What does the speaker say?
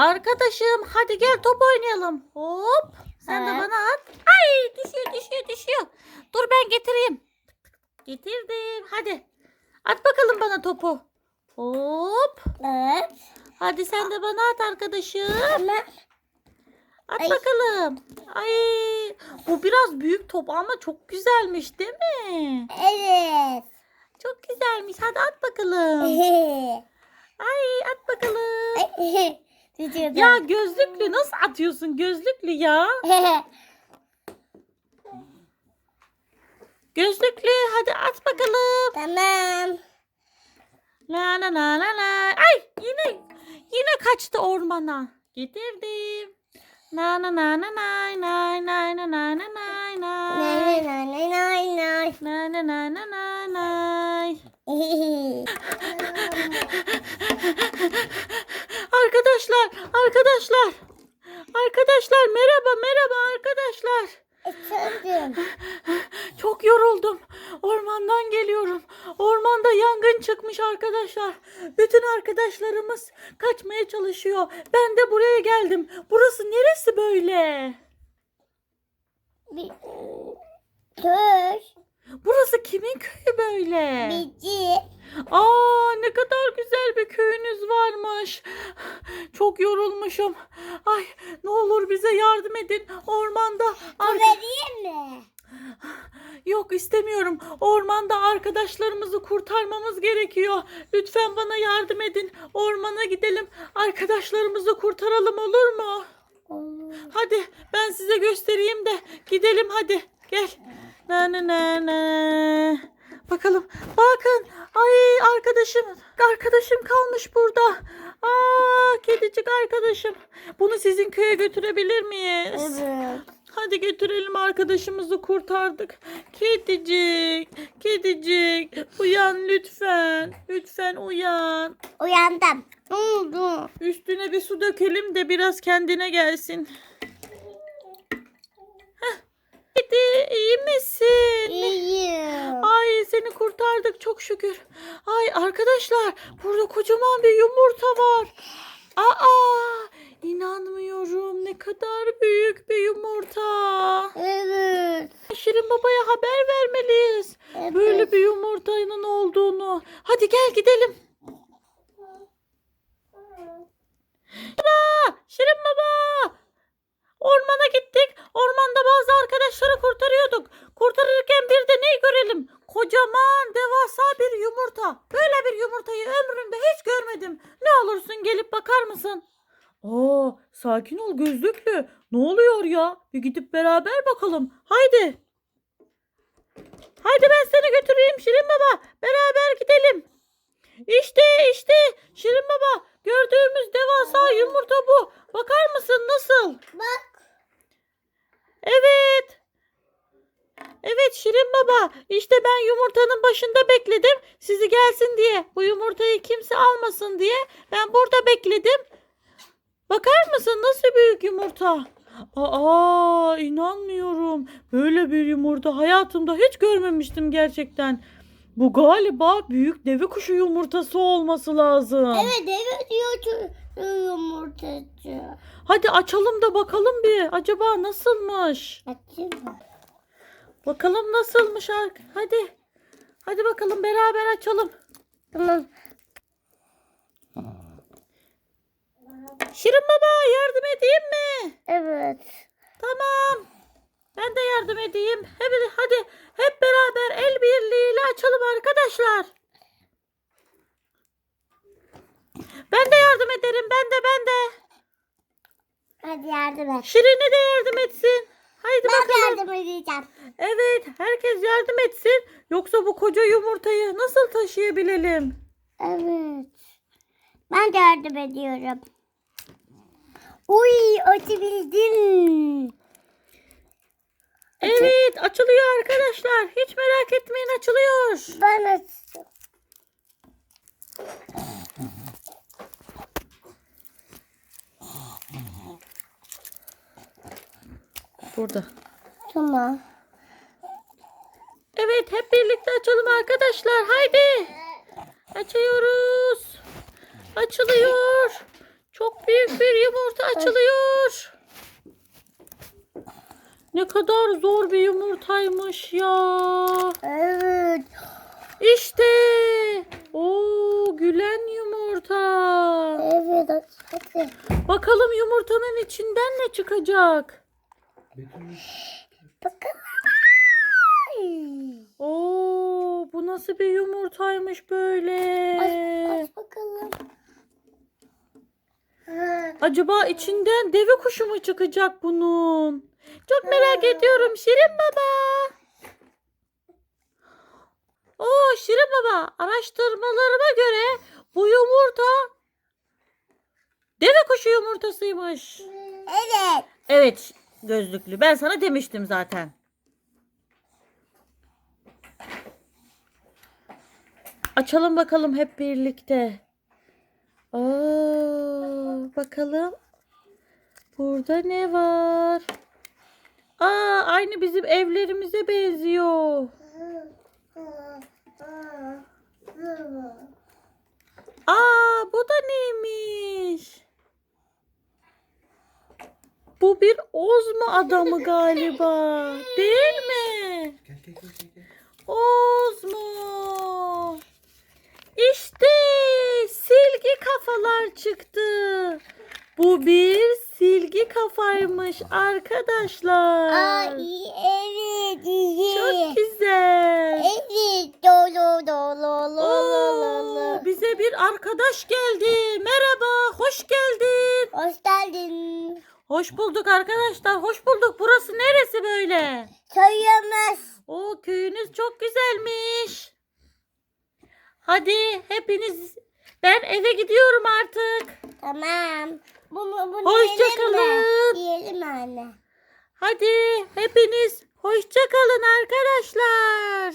Arkadaşım hadi gel top oynayalım. Hop. Sen de bana at. Ay düşüyor düşüyor düşüyor. Dur ben getireyim. Getirdim. Hadi. At bakalım bana topu. Hop. Evet. Hadi sen de bana at arkadaşım. Ama At Ay. bakalım. Ay bu biraz büyük top ama çok güzelmiş değil mi? evet. Çok güzelmiş. Hadi at bakalım. Ay at bakalım. Tutuyorum. Ya gözlüklü nasıl atıyorsun gözlüklü ya? Gözlüklü hadi at bakalım. tamam. La la la la la. Ay yine yine kaçtı ormana. Getirdim. Na na na na nay nay nay na na na nay nay. Nay nay nay nay nay. Na na na na na nay. Arkadaşlar, arkadaşlar. Arkadaşlar merhaba merhaba arkadaşlar. Efendim. Çok yoruldum. Ormandan geliyorum. Ormanda yangın çıkmış arkadaşlar. Bütün arkadaşlarımız kaçmaya çalışıyor. Ben de buraya geldim. Burası neresi böyle? Bir köy. Burası kimin köyü böyle? Bici. Aa ne kadar güzel bir köyünüz varmış. Çok yorulmuşum. Ay ne olur bize yardım edin. Ormanda arka- vereyim mi? Yok istemiyorum. Ormanda arkadaşlarımızı kurtarmamız gerekiyor. Lütfen bana yardım edin. Ormana gidelim. Arkadaşlarımızı kurtaralım olur mu? Olur. Hadi ben size göstereyim de gidelim hadi. Gel. Na na na na. Bakalım. Bakın. Ay arkadaşım. Arkadaşım kalmış burada. Aa kedicik arkadaşım. Bunu sizin köye götürebilir miyiz? Evet. Hadi götürelim arkadaşımızı kurtardık. Kedicik, kedicik uyan lütfen. Lütfen uyan. Uyandım. Uyudum. Üstüne bir su dökelim de biraz kendine gelsin. Kedi iyi misin? İyiyim. Ay seni kurtardık çok şükür. Ay arkadaşlar burada kocaman bir yumurta var. Aa inanmıyorum ne kadar büyük bir yumurta. Evet. Şirin babaya haber vermeliyiz. Evet. Böyle bir yumurtanın olduğunu. Hadi gel gidelim. Baba, Şirin baba. Ormana gittik. Ormanda bazı arkadaşları kurtarıyorduk. Kurtarırken bir de neyi görelim? Kocaman devasa bir yumurta. Böyle bir yumurtayı ömrümde hiç görmedim. Ne olursun gelip bakar mısın? Aa, sakin ol gözlüklü. Ne oluyor ya? Bir gidip beraber bakalım. Haydi. Haydi ben seni götüreyim Şirin Baba. Beraber gidelim. İşte işte Şirin Baba gördüğümüz devasa yumurta bu. Bakar mısın nasıl? Bak. Evet. Evet Şirin Baba işte ben yumurtanın başında bekledim. Sizi gelsin diye. Bu yumurtayı kimse almasın diye. Ben burada bekledim. Bakar mısın nasıl büyük yumurta? Aa inanmıyorum. Böyle bir yumurta hayatımda hiç görmemiştim gerçekten. Bu galiba büyük deve kuşu yumurtası olması lazım. Evet evet diyor şu yumurtacı. Hadi açalım da bakalım bir. Acaba nasılmış? Açayım mı? Bakalım nasılmış ark. Hadi. Hadi bakalım beraber açalım. Tamam. Şirin baba yardım edeyim mi? Evet. Tamam. Ben de yardım edeyim. Hadi, hadi hep beraber el birliğiyle açalım arkadaşlar. Ben de yardım ederim. Ben de ben de. Hadi yardım et. Şirin'e de yardım etsin. Haydi Ben bakalım. yardım edeceğim. Evet, herkes yardım etsin. Yoksa bu koca yumurtayı nasıl taşıyabilelim? Evet. Ben de yardım ediyorum. Uy açabildim. Evet, açılıyor arkadaşlar. Hiç merak etmeyin açılıyor. Ben açtım. Burada. Tamam. Evet, hep birlikte açalım arkadaşlar. Haydi. Açıyoruz. Açılıyor. Çok büyük bir yumurta açılıyor. Ne kadar zor bir yumurtaymış ya. Evet. İşte. Oo gülen yumurta. Evet hadi. Bakalım yumurtanın içinden ne çıkacak? Bakalım. Oo bu nasıl bir yumurtaymış böyle? Aç, aç bakalım. Acaba içinden deve kuşu mu çıkacak bunun? Çok merak ediyorum Şirin Baba. Oo Şirin Baba araştırmalarıma göre bu yumurta deve kuşu yumurtasıymış. Evet. Evet gözlüklü ben sana demiştim zaten. Açalım bakalım hep birlikte. Aa, bakalım. Burada ne var? Aa, aynı bizim evlerimize benziyor. Aa, bu da neymiş? Bu bir Ozma adamı galiba. Değil mi? Gel gel gel gel. gel. Ozmo. İşte silgi kafalar çıktı. Bu bir silgi kafaymış arkadaşlar. Ay evet. iyi. Çok güzel. Evet. Do do do lo lo lo lo Oo, lo. bize bir arkadaş geldi. Merhaba, hoş. Hoş bulduk arkadaşlar. Hoş bulduk. Burası neresi böyle? Köyümüz. O köyünüz çok güzelmiş. Hadi hepiniz ben eve gidiyorum artık. Tamam. Bunu, bunu Hoşçakalın. Diyelim anne. Hadi hepiniz hoşçakalın arkadaşlar.